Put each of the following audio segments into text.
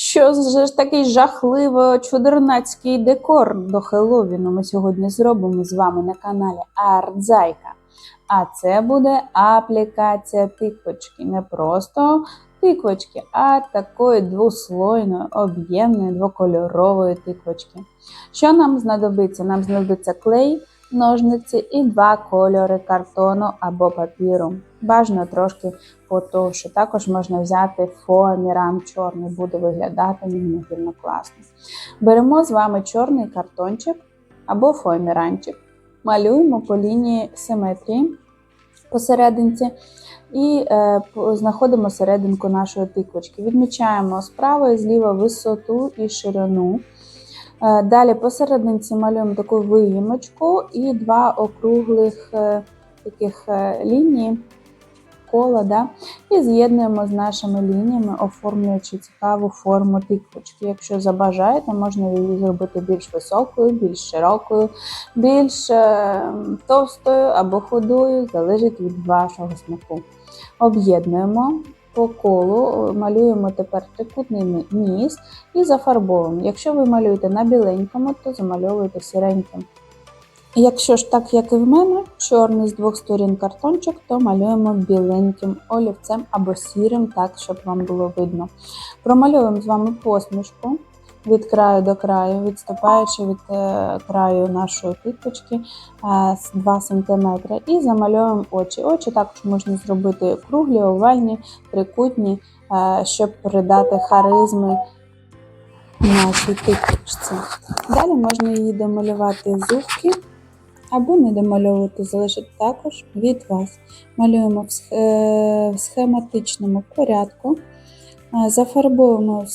Що ж такий жахливо чудернацький декор до Хеллоуіну ми сьогодні зробимо з вами на каналі Артзайка. А це буде аплікація тиквочки. Не просто тиквочки, а такої двослойної, об'ємної, двокольорової тиквочки. Що нам знадобиться? Нам знадобиться клей, ножниці і два кольори картону або папіру. Бажано трошки потовше. Також можна взяти фоаміран чорний, буде виглядати неймовірно класно. Беремо з вами чорний картончик або фоаміранчик, малюємо по лінії симетрії посерединці і е, знаходимо серединку нашої тиквочки. Відмічаємо справа і зліва висоту і ширину. Е, Далі посерединці малюємо таку виїмочку і два округлих е, таких е, лінії кола, да? і з'єднуємо з нашими лініями, оформлюючи цікаву форму тиквочки. Якщо забажаєте, можна її зробити більш високою, більш широкою, більш товстою або худою, залежить від вашого смаку. Об'єднуємо по колу, малюємо тепер трикутний ні- ніс і зафарбовуємо. Якщо ви малюєте на біленькому, то замальовуєте сіреньким. Якщо ж так, як і в мене, чорний з двох сторін картончик, то малюємо біленьким олівцем або сірим, так, щоб вам було видно. Промальовуємо з вами посмішку від краю до краю, відступаючи від е, краю нашої квіточки е, 2 см і замальовуємо очі. Очі також можна зробити круглі, овальні, трикутні, е, щоб придати харизми нашій тиквочці. Далі можна її домалювати зубки або не домальовувати, залежить також від вас. Малюємо е, в схематичному порядку, Зафарбовуємо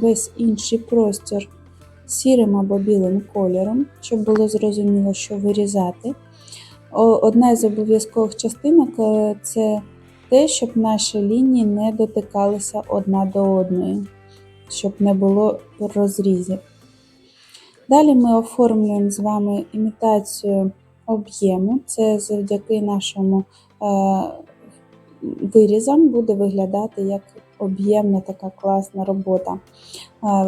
весь інший простір сірим або білим кольором, щоб було зрозуміло, що вирізати. Одна з обов'язкових частинок е, це те, щоб наші лінії не дотикалися одна до одної, щоб не було розрізів. Далі ми оформлюємо з вами імітацію об'єму. Це завдяки нашому е, вирізам буде виглядати як об'ємна така класна робота. Е,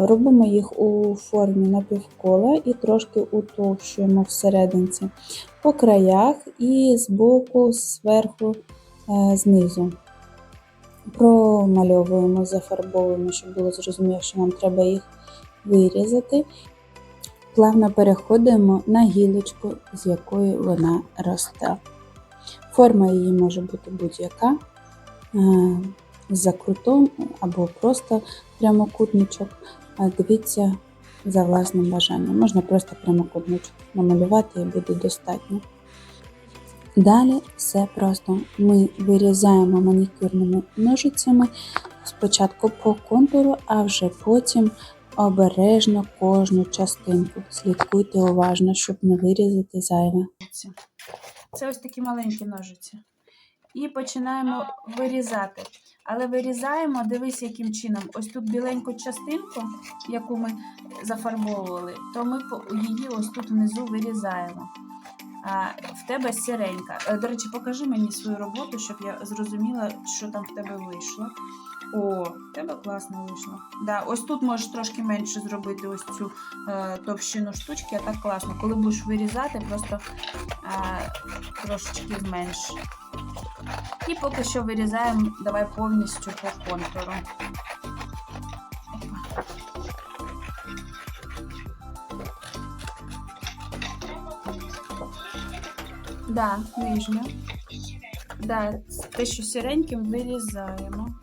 робимо їх у формі напівкола і трошки утовщуємо всерединці по краях і збоку, зверху, е, знизу. Промальовуємо, зафарбовуємо, щоб було зрозуміло, що нам треба їх вирізати плавно переходимо на гілочку, з якої вона росте. Форма її може бути будь-яка, е, з закрутом або просто прямокутничок. Дивіться за власним бажанням. Можна просто прямокутничок намалювати і буде достатньо. Далі все просто. Ми вирізаємо манікюрними ножицями спочатку по контуру, а вже потім обережно кожну частинку. Слідкуйте уважно, щоб не вирізати зайве. Це ось такі маленькі ножиці. І починаємо вирізати. Але вирізаємо, дивись, яким чином. Ось тут біленьку частинку, яку ми зафарбовували, то ми її ось тут внизу вирізаємо. А в тебе сіренька. Е, До речі, покажи мені свою роботу, щоб я зрозуміла, що там в тебе вийшло. О, тебе класно вийшло. Да, ось тут можеш трошки менше зробити ось цю е, товщину штучки, а так класно. Коли будеш вирізати, просто е, трошечки зменш. І поки що вирізаємо, давай повністю по контуру. Да, нижню. Да, те, що сіреньким вирізаємо.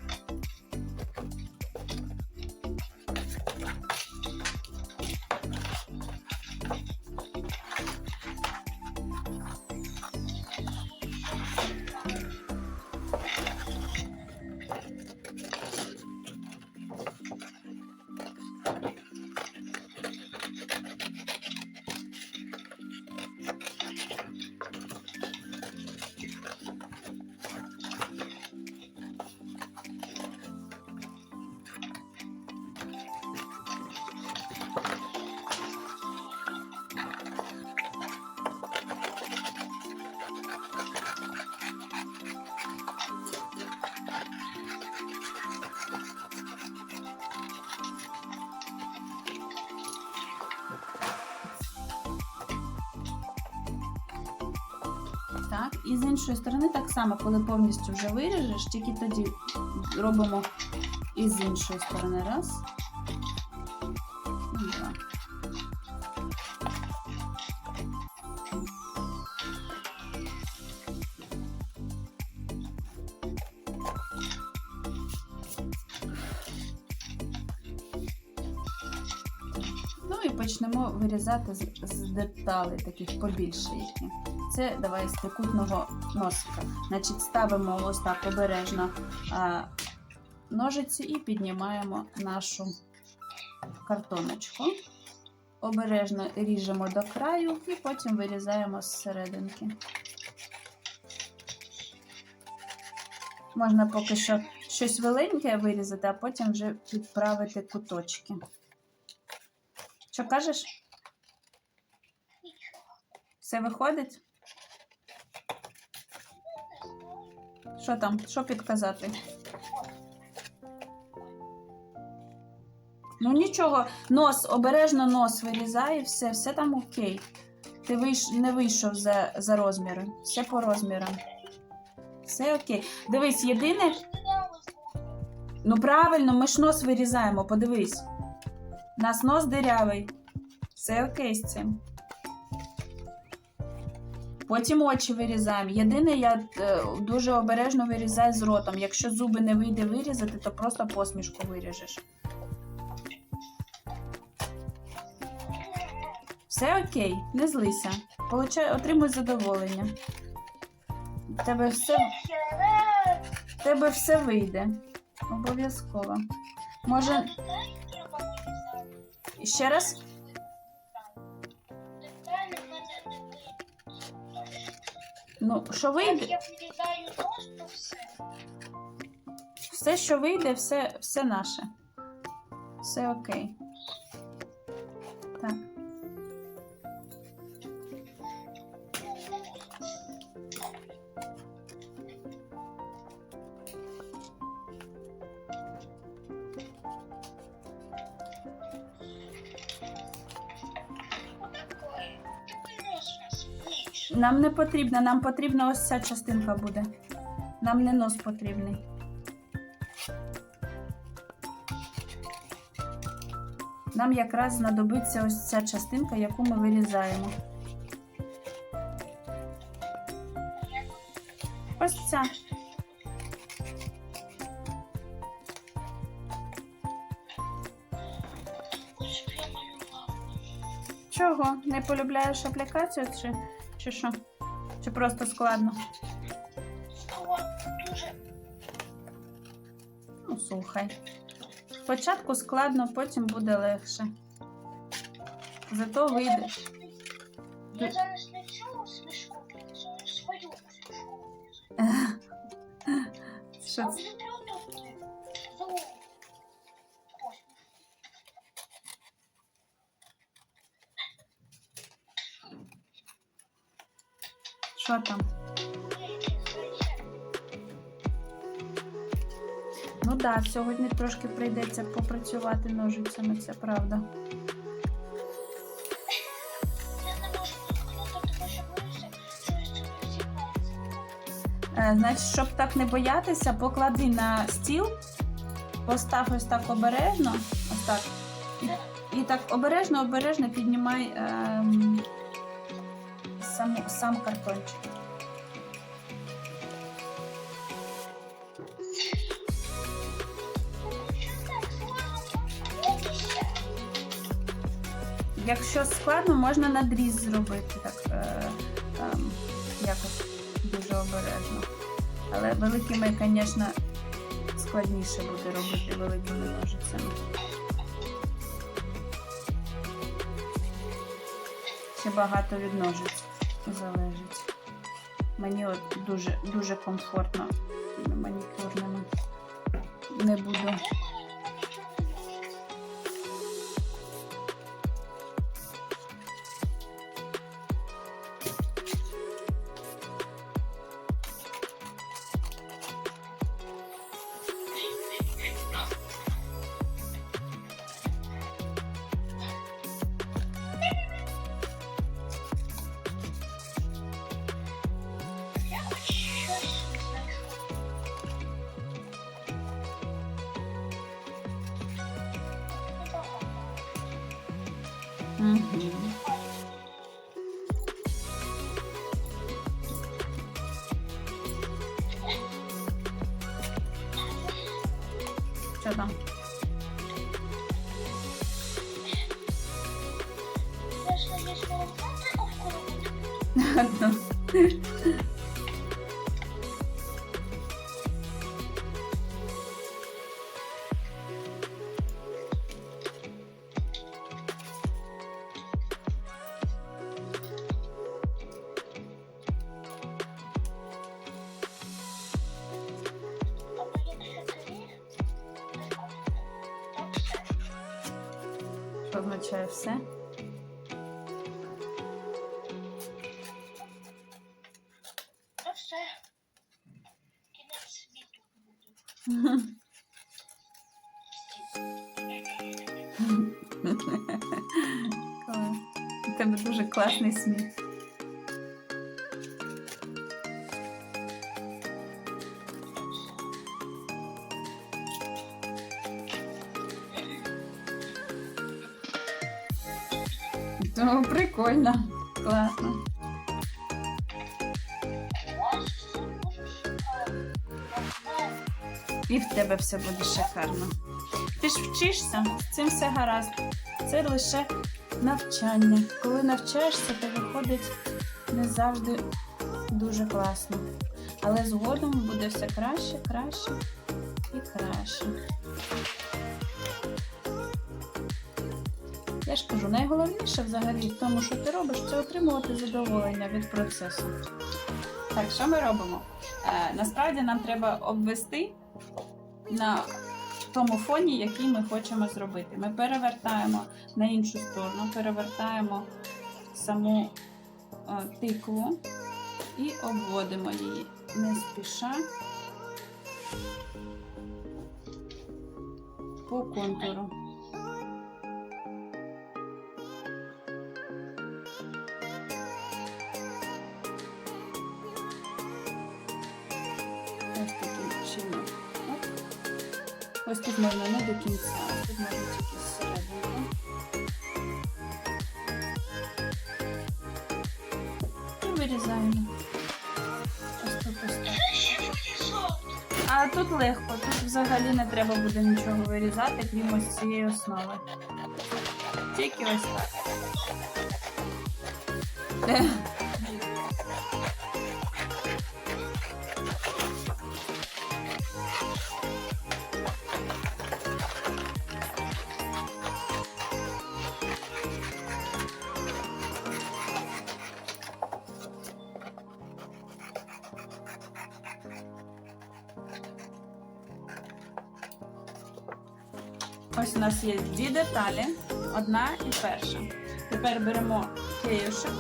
І з іншої сторони так само, коли повністю вже виріжеш, тільки тоді робимо і з іншої сторони. Раз. Вирізати з, з деталей таких побільше їхніх. Це давай з трикутного носика. Значить, ставимо ось так обережно а, ножиці і піднімаємо нашу картоночку. Обережно ріжемо до краю і потім вирізаємо з серединки. Можна поки що щось велике вирізати, а потім вже підправити куточки. Що кажеш? Все виходить? Що там? Що підказати? Ну нічого, нос, обережно нос вирізай, і все, все там окей. Ти вийш, не вийшов за, за розміри. Все по розмірам. Все окей. Дивись, єдине. Ну правильно, ми ж нос вирізаємо, подивись. У нас нос дирявий. Все окей з цим. Потім очі вирізаємо. Єдине, я е, дуже обережно вирізаю з ротом. Якщо зуби не вийде вирізати, то просто посмішку виріжеш. Все окей, не злися. Получай, отримуй задоволення. Тебе все, в тебе все вийде. Обов'язково. Може, ще раз? Ну, що вийде? Я вирізаю нос, то все. Все, що вийде, все, все наше. Все окей. Нам не потрібно, нам потрібна ось ця частинка буде. Нам не нос потрібний. Нам якраз знадобиться ось ця частинка, яку ми вирізаємо. Не полюбляєш аплікацію чи, чи що? Чи просто складно? Дуже Ну, слухай. Спочатку складно, потім буде легше. Зато вийде. Я зараз не цю смішку свою смішку. Що це? Що там? Ну так, да, сьогодні трошки прийдеться попрацювати ножицями, це правда. Е, значить, щоб так не боятися, поклади на стіл, постав ось так обережно, ось так. І, і так обережно, обережно піднімай ем, сам, сам картончик. Якщо складно, можна надріз зробити так е, ем, якось дуже обережно. Але великими, звісно, складніше буде робити великими ножицями. Ще багато від ножиць залежить. Мені от дуже, дуже комфортно манікюрними. Не буду. Що Означає все? То все. Кінець світу буде. Тебе дуже класний сміх. Ну, прикольно. Класно. І в тебе все буде шикарно. Ти ж вчишся, цим все гаразд. Це лише навчання. Коли навчаєшся, то виходить не завжди дуже класно. Але згодом буде все краще, краще і краще. Я ж кажу, найголовніше взагалі в тому, що ти робиш, це отримувати задоволення від процесу. Так, що ми робимо? Е, насправді нам треба обвести на тому фоні, який ми хочемо зробити. Ми перевертаємо на іншу сторону, перевертаємо саму е, тикву і обводимо її не спіша по контуру. Тут можна не до кінця, тут можна тільки зсерединку. І вирізаємо. Ще вирізати. А тут легко, тут взагалі не треба буде нічого вирізати, крім ось цієї основи. Тільки ось так. Ось у нас є дві деталі, одна і перша. Тепер беремо клеюшок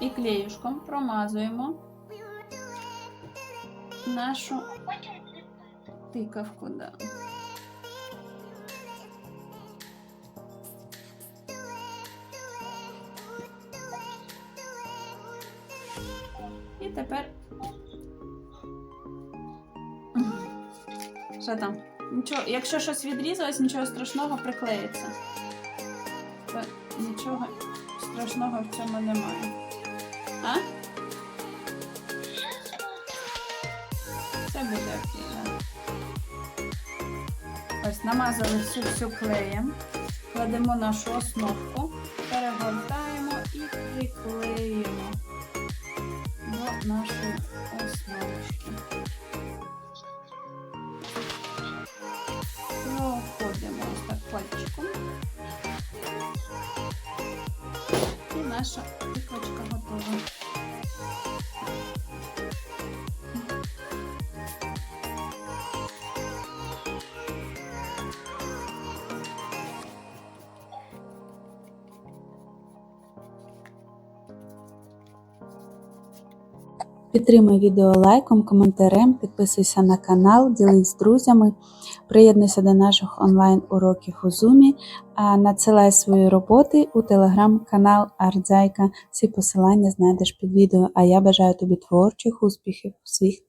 і клеюшком промазуємо нашу тикавку. Да. І тепер. Що там? Нічого, якщо щось відрізалось, нічого страшного приклеїться. Нічого страшного в цьому немає. А? Це буде окей. Ось намазали всю всю клеєм, кладемо нашу основку, перегортаємо і приклеїмо до нашої основочки. Наша тиквочка готова. Підтримай відео лайком, коментарем, підписуйся на канал, ділись з друзями, приєднуйся до наших онлайн-уроків у Zoom, а надсилай свої роботи у телеграм-канал Артзайка. Всі посилання знайдеш під відео. А я бажаю тобі творчих успіхів у всіх